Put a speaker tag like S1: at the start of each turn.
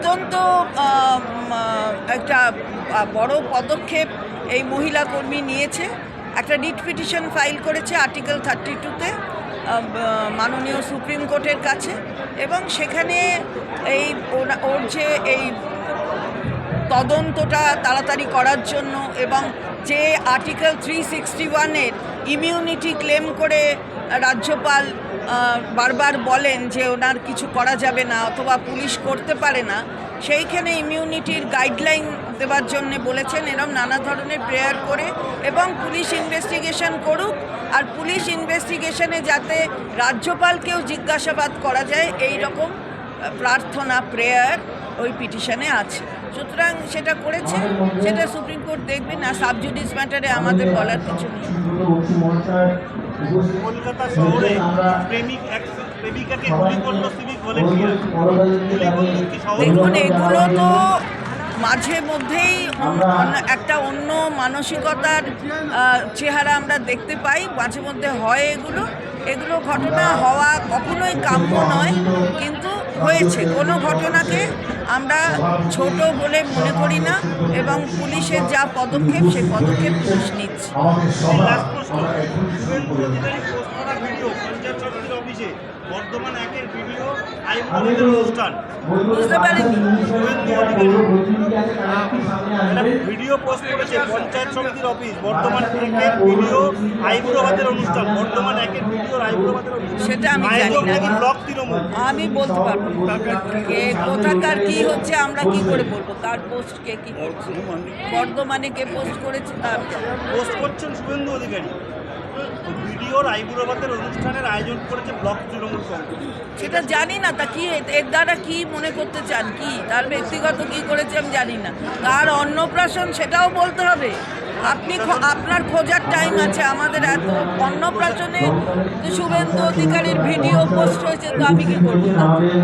S1: অত্যন্ত একটা বড় পদক্ষেপ এই মহিলা কর্মী নিয়েছে। একটা রিট পিটিশন ফাইল করেছে আর্টিকেল থার্টি টুতে মাননীয় সুপ্রিম কোর্টের কাছে। এবং সেখানে এই ওর যে এই তদন্তটা তাড়াতাড়ি করার জন্য এবং যে আর্টিকেল থ্রি সিক্সটি ওয়ানের ইমিউনিটি ক্লেম করে রাজ্যপাল বারবার বলেন যে ওনার কিছু করা যাবে না অথবা পুলিশ করতে পারে না, সেইখানে ইমিউনিটির গাইডলাইন দেওয়ার জন্য বলেছেন এরম নানা ধরনের প্রেয়ার করে এবং পুলিশ ইনভেস্টিগেশন করুক। আর পুলিশ ইনভেস্টিগেশনে যাতে রাজ্যপালকেও জিজ্ঞাসাবাদ করা যায় এই রকম প্রার্থনা প্রেয়ার ওই পিটিশনে আছে। সুতরাং সেটা করেছে সেটা সুপ্রিম কোর্ট দেখবে না সাবজুডিস ম্যাটারে আমাদের বলার কিছু নেই।
S2: কলকাতা শহরে প্রেমিক প্রেমিকাকে গুলি করল সিভিক ভলেন্টিয়ার।
S1: দেখুন এগুলো তো মাঝে মধ্যেই একটা অন্য মানসিকতার চেহারা আমরা দেখতে পাই। মাঝে মধ্যে হয় এগুলো। এগুলো ঘটনা হওয়া কখনোই কাম্য নয়। কিন্তু হয়েছে। কোনো ঘটনাকে আমরা ছোট বলে মনে করি না এবং পুলিশের যা পদক্ষেপ সেই পদক্ষেপ পুলিশ নিচ্ছে।
S2: বর্তমান একের ভিডিও আইন অনুষ্ঠান।
S1: বুঝতে পারিনি।
S2: ভিডিও পোস্ট করেছে পঞ্চায়েত সমিতির অফিস। বর্তমান একের ভিডিও আইবুড়ো অনুষ্ঠান। বর্তমান একের ভিডিও আইবুড়ো
S1: সেটা আমি জানি না।
S2: ব্লক তৃণমূল?
S1: আমি বলতে পারব। কে কোথাকার কি হচ্ছে আমরা কি করে বলব? তার পোস্ট কে কি করছে? বর্ধমানে। কে পোস্ট করেছে তার আমি
S2: পোস্ট করছেন শুভেন্দু অধিকারী। ভিডিওর আইবুড়ো ভাতের অনুষ্ঠানের আয়োজন করেছে ব্লক তৃণমূল কংগ্রেস।
S1: সেটা জানি না তা কি এর দ্বারা কি মনে করতে চান? কি? তার ব্যক্তিগত কি করেছে আমি জানি না। তার অন্নপ্রাশন সেটাও বলতে হবে। আপনি আপনার খোঁজার টাইম আছে আমাদের এত অন্নপ্রাশনে শুভেন্দু অধিকারীর ভিডিও পোস্ট হয়েছে তো আমি কি করব?
S3: আমাদের